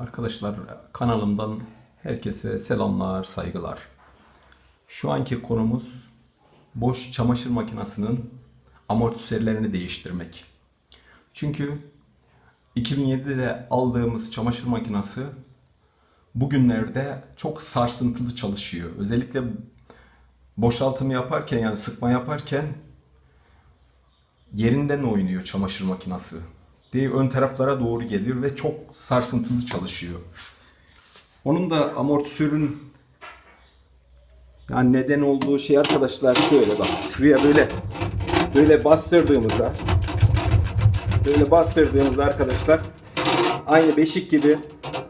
Arkadaşlar kanalımdan herkese selamlar, saygılar. Şu anki konumuz boş çamaşır makinesinin amortisörlerini değiştirmek. Çünkü 2007'de aldığımız çamaşır makinesi bugünlerde çok sarsıntılı çalışıyor. Özellikle boşaltımı yaparken yani sıkma yaparken yerinden oynuyor çamaşır makinesi. Diye ön taraflara doğru geliyor ve çok sarsıntılı çalışıyor. Onun da amortisörün yani neden olduğu şey arkadaşlar şöyle bak. Şuraya böyle böyle bastırdığımızda böyle bastırdığımızda arkadaşlar aynı beşik gibi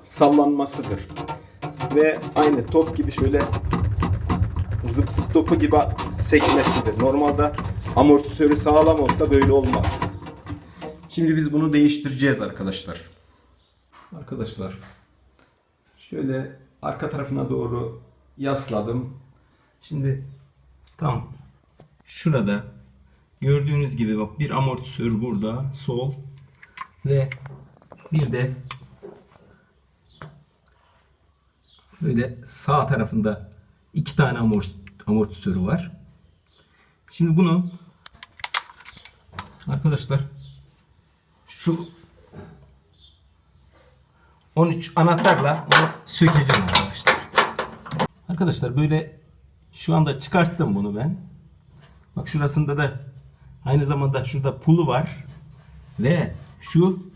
sallanmasıdır. Ve aynı top gibi şöyle zıp zıp topu gibi sekmesidir. Normalde amortisörü sağlam olsa böyle olmaz. Şimdi biz bunu değiştireceğiz arkadaşlar. Arkadaşlar şöyle arka tarafına doğru yasladım. Şimdi tam şurada gördüğünüz gibi bak bir amortisör burada sol ve bir de böyle sağ tarafında iki tane amort amortisörü var. Şimdi bunu arkadaşlar şu 13 anahtarla bunu sökeceğim arkadaşlar. Arkadaşlar böyle şu anda çıkarttım bunu ben. Bak şurasında da aynı zamanda şurada pulu var. Ve şu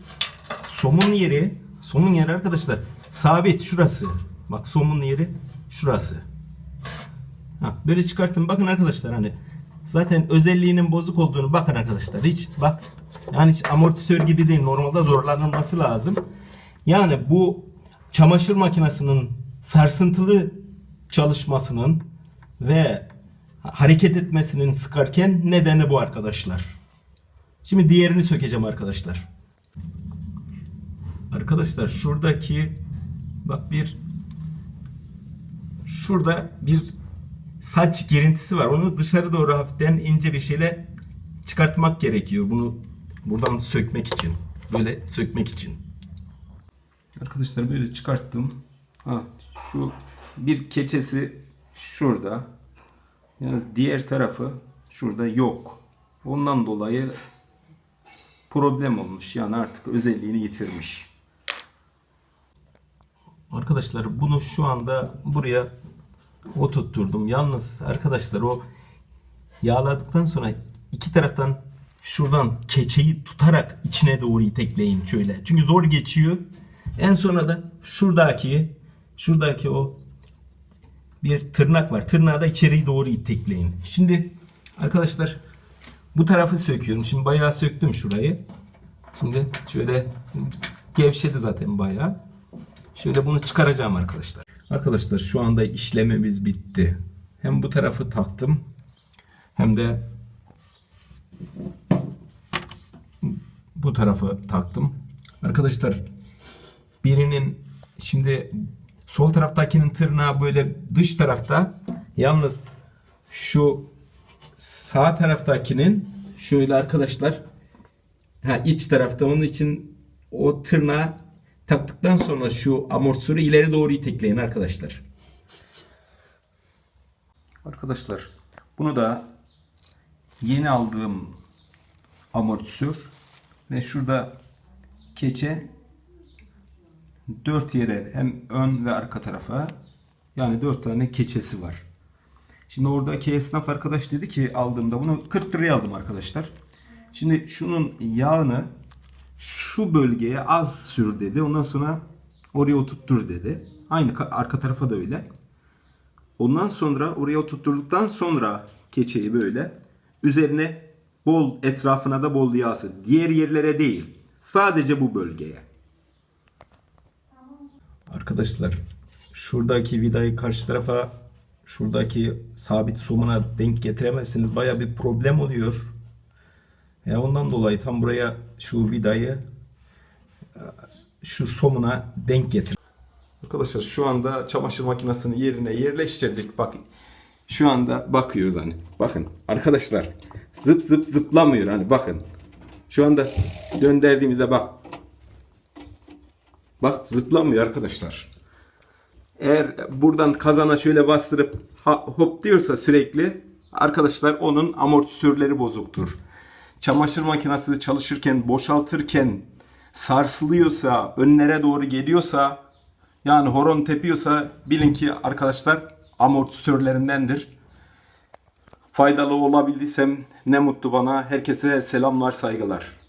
somun yeri, somun yeri arkadaşlar sabit şurası. Bak somun yeri şurası. Ha, böyle çıkarttım. Bakın arkadaşlar hani zaten özelliğinin bozuk olduğunu bakın arkadaşlar. Hiç bak yani hiç amortisör gibi değil. Normalde zorlanılması lazım. Yani bu çamaşır makinesinin sarsıntılı çalışmasının ve hareket etmesinin sıkarken nedeni bu arkadaşlar. Şimdi diğerini sökeceğim arkadaşlar. Arkadaşlar şuradaki bak bir şurada bir saç girintisi var. Onu dışarı doğru hafiften ince bir şeyle çıkartmak gerekiyor. Bunu buradan sökmek için. Böyle sökmek için. Arkadaşlar böyle çıkarttım. Ha, şu bir keçesi şurada. Yalnız diğer tarafı şurada yok. Ondan dolayı problem olmuş. Yani artık özelliğini yitirmiş. Arkadaşlar bunu şu anda buraya oturtturdum. Yalnız arkadaşlar o yağladıktan sonra iki taraftan şuradan keçeyi tutarak içine doğru itekleyin şöyle. Çünkü zor geçiyor. En sonra da şuradaki şuradaki o bir tırnak var. Tırnağı da içeriye doğru itekleyin. Şimdi arkadaşlar bu tarafı söküyorum. Şimdi bayağı söktüm şurayı. Şimdi şöyle gevşedi zaten bayağı. Şöyle bunu çıkaracağım arkadaşlar. Arkadaşlar şu anda işlememiz bitti. Hem bu tarafı taktım hem de bu tarafı taktım. Arkadaşlar birinin şimdi sol taraftakinin tırnağı böyle dış tarafta yalnız şu sağ taraftakinin şöyle arkadaşlar ha iç tarafta onun için o tırnağı taktıktan sonra şu amortisörü ileri doğru itekleyin arkadaşlar. Arkadaşlar bunu da yeni aldığım amortisör ve şurada keçe dört yere hem ön ve arka tarafa yani dört tane keçesi var. Şimdi oradaki esnaf arkadaş dedi ki aldığımda bunu 40 liraya aldım arkadaşlar. Şimdi şunun yağını şu bölgeye az sür dedi. Ondan sonra oraya oturttur dedi. Aynı ka- arka tarafa da öyle. Ondan sonra oraya oturtturduktan sonra keçeyi böyle üzerine bol etrafına da bol yağsı. Diğer yerlere değil. Sadece bu bölgeye. Arkadaşlar şuradaki vidayı karşı tarafa şuradaki sabit somuna denk getiremezsiniz. Baya bir problem oluyor. Ya ondan dolayı tam buraya şu vidayı e, şu somuna denk getir. Arkadaşlar şu anda çamaşır makinesini yerine yerleştirdik. Bak şu anda bakıyoruz hani. Bakın arkadaşlar zıp zıp zıplamıyor hani bakın. Şu anda döndürdüğümüzde bak Bak zıplamıyor arkadaşlar. Eğer buradan kazana şöyle bastırıp hop diyorsa sürekli arkadaşlar onun amortisörleri bozuktur. Çamaşır makinesi çalışırken boşaltırken sarsılıyorsa önlere doğru geliyorsa yani horon tepiyorsa bilin ki arkadaşlar amortisörlerindendir. Faydalı olabildiysem ne mutlu bana. Herkese selamlar saygılar.